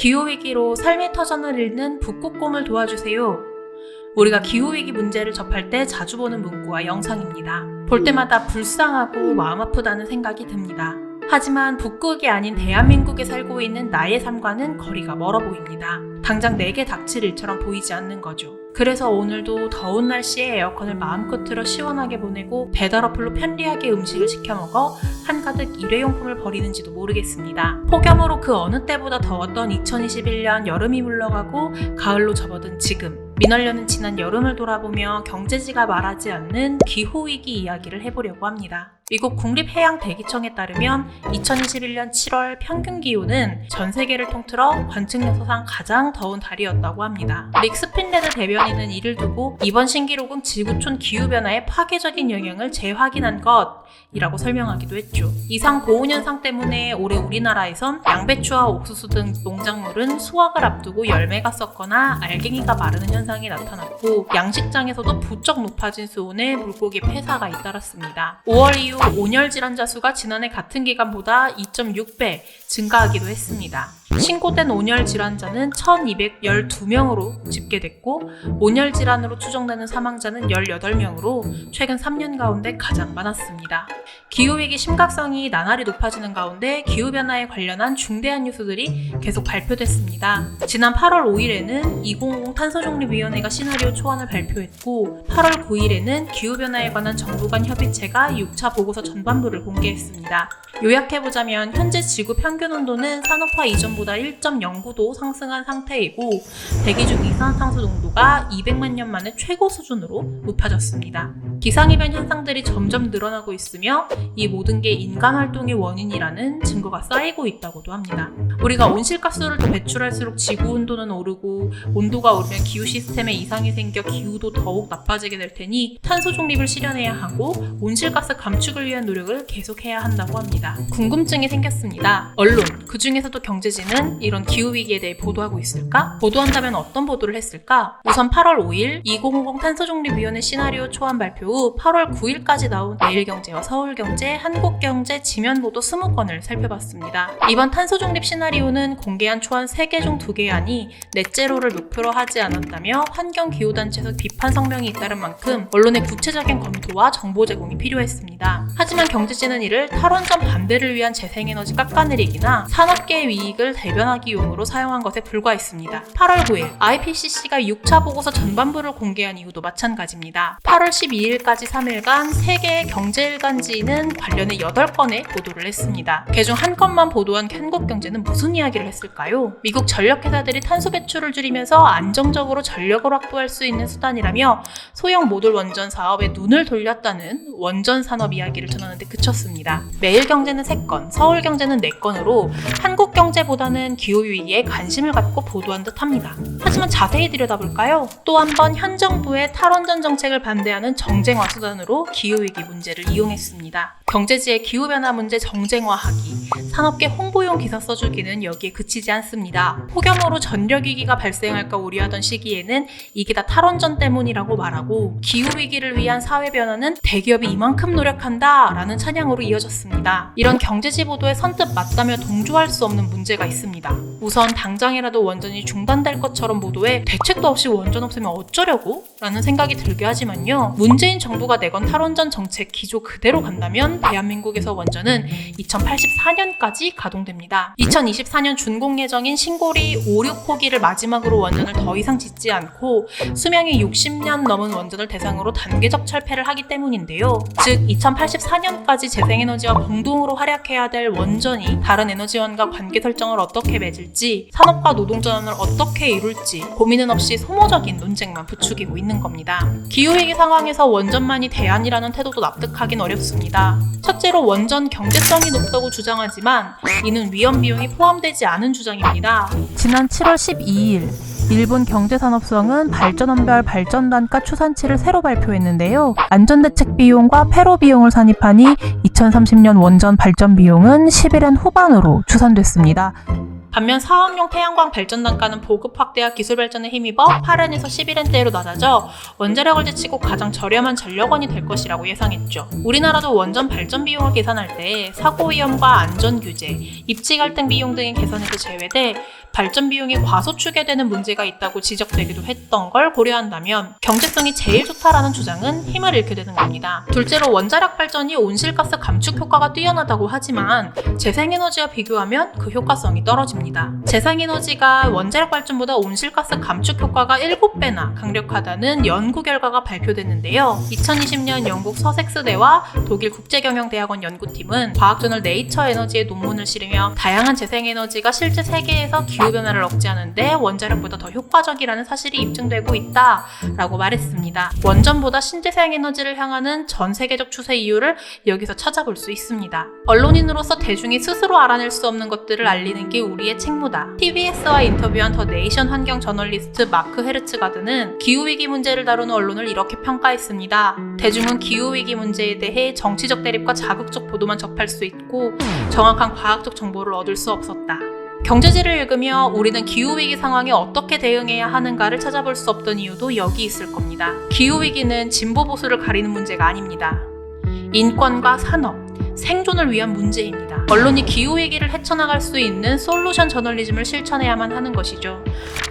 기후위기로 삶의 터전을 잃는 북극 꿈을 도와주세요. 우리가 기후위기 문제를 접할 때 자주 보는 문구와 영상입니다. 볼 때마다 불쌍하고 마음 아프다는 생각이 듭니다. 하지만 북극이 아닌 대한민국에 살고 있는 나의 삶과는 거리가 멀어 보입니다. 당장 내게 닥칠 일처럼 보이지 않는 거죠. 그래서 오늘도 더운 날씨에 에어컨을 마음껏 틀어 시원하게 보내고 배달 어플로 편리하게 음식을 시켜 먹어 한가득 일회용품을 버리는지도 모르겠습니다. 폭염으로 그 어느 때보다 더웠던 2021년 여름이 물러가고 가을로 접어든 지금 민원련은 지난 여름을 돌아보며 경제지가 말하지 않는 기후위기 이야기를 해보려고 합니다. 미국 국립해양대기청에 따르면 2021년 7월 평균 기온은 전 세계를 통틀어 관측 역사상 가장 더운 달이었다고 합니다. 릭 스핀레드 대변인은 이를 두고 이번 신기록은 지구촌 기후변화의 파괴적인 영향을 재확인한 것이라고 설명하기도 했죠. 이상 고온 현상 때문에 올해 우리나라에선 양배추와 옥수수 등 농작물은 수확을 앞두고 열매가 썩거나 알갱이가 마르는 현상이 나타났고 양식장에서도 부쩍 높아진 수온에 물고기 폐사가 잇따랐습니다. 5월 이후 온열 질환자 수가 지난해 같은 기간보다 2.6배 증가하기도 했습니다. 신고된 온열 질환자는 1212명으로 집계됐고 온열 질환으로 추정되는 사망자는 18명으로 최근 3년 가운데 가장 많았습니다. 기후위기 심각성이 나날이 높아지는 가운데 기후변화에 관련한 중대한 뉴스들이 계속 발표됐습니다. 지난 8월 5일에는 2050 탄소중립위원회가 시나리오 초안을 발표했고 8월 9일에는 기후변화에 관한 정부 간 협의체가 6차 보고서 전반부를 공개했습니다. 요약해보자면 현재 지구 평균 온도는 산업화 이전보다 1.09도 상승한 상태이고 대기 중 이산화탄소 농도가 200만 년 만에 최고 수준으로 높아졌습니다. 기상이변 현상들이 점점 늘어나고 있으며 이 모든 게 인간 활동의 원인이라는 증거가 쌓이고 있다고도 합니다. 우리가 온실가스를 더 배출할수록 지구 온도는 오르고 온도가 오르면 기후 시스템에 이상이 생겨 기후도 더욱 나빠지게 될 테니 탄소 중립을 실현해야 하고 온실가스 감축을 위한 노력을 계속해야 한다고 합니다. 궁금증이 생겼습니다. 언론, 그 중에서도 경제지는 이런 기후위기에 대해 보도하고 있을까? 보도한다면 어떤 보도를 했을까? 우선 8월 5일 2050 탄소중립위원회 시나리오 초안 발표 후 8월 9일까지 나온 매일경제와 서울경제, 한국경제 지면 보도 20건을 살펴봤습니다. 이번 탄소중립 시나리오는 공개한 초안 3개 중 2개의 안이 넷제로를 목표로 하지 않았다며 환경기후단체에서 비판 성명이 잇따른 만큼 언론의 구체적인 검토와 정보 제공이 필요했습니다. 하지만 경제지는 이를 탈원전 반 대를 위한 재생에너지 깎아내리기나 산업계의 이익을 대변하기 용으로 사용한 것에 불과했습니다. 8월 9일 IPCC가 6차 보고서 전반부를 공개한 이유도 마찬가지입니다. 8월 12일까지 3일간 세계 경제 일간지는 관련해 8건의 보도를 했습니다. 그중 한 건만 보도한 한국경제는 무슨 이야기를 했을까요? 미국 전력회사들이 탄소 배출을 줄이면서 안정적으로 전력을 확보할 수 있는 수단이라며 소형 모듈 원전 사업에 눈을 돌렸다는 원전 산업 이야기를 전하는데 그쳤습니다. 매일 경제는 3건, 서울 경제는 4건으로 한국 경제보다는 기후 위기에 관심을 갖고 보도한 듯 합니다. 하지만 자세히 들여다볼까요? 또 한 번 현 정부의 탈원전 정책을 반대하는 정쟁화 수단으로 기후 위기 문제를 이용했습니다. 경제지의 기후 변화 문제 정쟁화하기, 산업계 홍 보용 기사 써주기는 여기에 그치지 않습니다. 폭염으로 전력위기가 발생할까 우려하던 시기에는 이게 다 탈원전 때문이라고 말하고 기후위기를 위한 사회변화는 대기업이 이만큼 노력한다 라는 찬양으로 이어졌습니다. 이런 경제지 보도에 선뜻 맞다며 동조할 수 없는 문제가 있습니다. 우선 당장이라도 원전이 중단될 것처럼 보도해 대책도 없이 원전 없으면 어쩌려고? 라는 생각이 들게 하지만요. 문재인 정부가 내건 탈원전 정책 기조 그대로 간다면 대한민국에서 원전은 2084년까지 가동됩니다. 2024년 준공 예정인 신고리 5, 6호기를 마지막으로 원전을 더 이상 짓지 않고 수명이 60년 넘은 원전을 대상으로 단계적 철폐를 하기 때문인데요. 즉 2084년까지 재생에너지와 공동으로 활약해야 될 원전이 다른 에너지원과 관계 설정을 어떻게 맺을지 산업과 노동 전환을 어떻게 이룰지 고민은 없이 소모적인 논쟁만 부추기고 있는 겁니다. 기후위기 상황에서 원전만이 대안이라는 태도도 납득하긴 어렵습니다. 첫째로 원전 경제성이 높다고 주장하지만 이는 위험 비용이 포함되지 않은 주장입니다. 지난 7월 12일 일본 경제산업성은 발전원별 발전단가 추산치를 새로 발표했는데요. 안전대책 비용과 폐로 비용을 산입하니 2030년 원전 발전 비용은 11엔 후반으로 추산됐습니다. 반면 사업용 태양광 발전 단가는 보급 확대와 기술 발전에 힘입어 8엔에서 11엔대로 낮아져 원자력을 제치고 가장 저렴한 전력원이 될 것이라고 예상했죠. 우리나라도 원전 발전 비용을 계산할 때 사고 위험과 안전 규제, 입지 갈등 비용 등의 계산에도 제외돼 발전 비용이 과소추게 되는 문제가 있다고 지적되기도 했던 걸 고려한다면 경제성이 제일 좋다라는 주장은 힘을 잃게 되는 겁니다. 둘째로 원자력 발전이 온실가스 감축 효과가 뛰어나다고 하지만 재생에너지와 비교하면 그 효과성이 떨어집니다. 재생에너지가 원자력 발전보다 온실가스 감축 효과가 7배나 강력하다는 연구 결과가 발표됐는데요. 2020년 영국 서섹스대와 독일 국제경영대학원 연구팀은 과학저널 네이처 에너지의 논문을 실으며 다양한 재생에너지가 실제 세계에서 기후변화를 억제하는데 원자력보다 더 효과적이라는 사실이 입증되고 있다라고 말했습니다. 원전보다 신재생에너지를 향하는 전 세계적 추세 이유를 여기서 찾아볼 수 있습니다. 언론인으로서 대중이 스스로 알아낼 수 없는 것들을 알리는 게 우리의 책무다. TBS와 인터뷰한 더 네이션 환경 저널리스트 마크 헤르츠가드는 기후위기 문제를 다루는 언론을 이렇게 평가했습니다. 대중은 기후위기 문제에 대해 정치적 대립과 자극적 보도만 접할 수 있고 정확한 과학적 정보를 얻을 수 없었다. 경제지를 읽으며 우리는 기후위기 상황에 어떻게 대응해야 하는가를 찾아볼 수 없던 이유도 여기 있을 겁니다. 기후위기는 진보 보수를 가리는 문제가 아닙니다. 인권과 산업, 생존을 위한 문제입니다. 언론이 기후 위기를 헤쳐나갈 수 있는 솔루션 저널리즘을 실천해야만 하는 것이죠.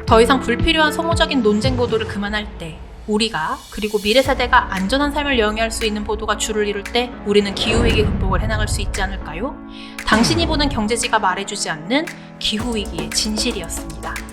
더 이상 불필요한 소모적인 논쟁 보도를 그만할 때, 우리가 그리고 미래 세대가 안전한 삶을 영위할 수 있는 보도가 주를 이룰 때 우리는 기후위기 극복을 해나갈 수 있지 않을까요? 당신이 보는 경제지가 말해주지 않는 기후위기의 진실이었습니다.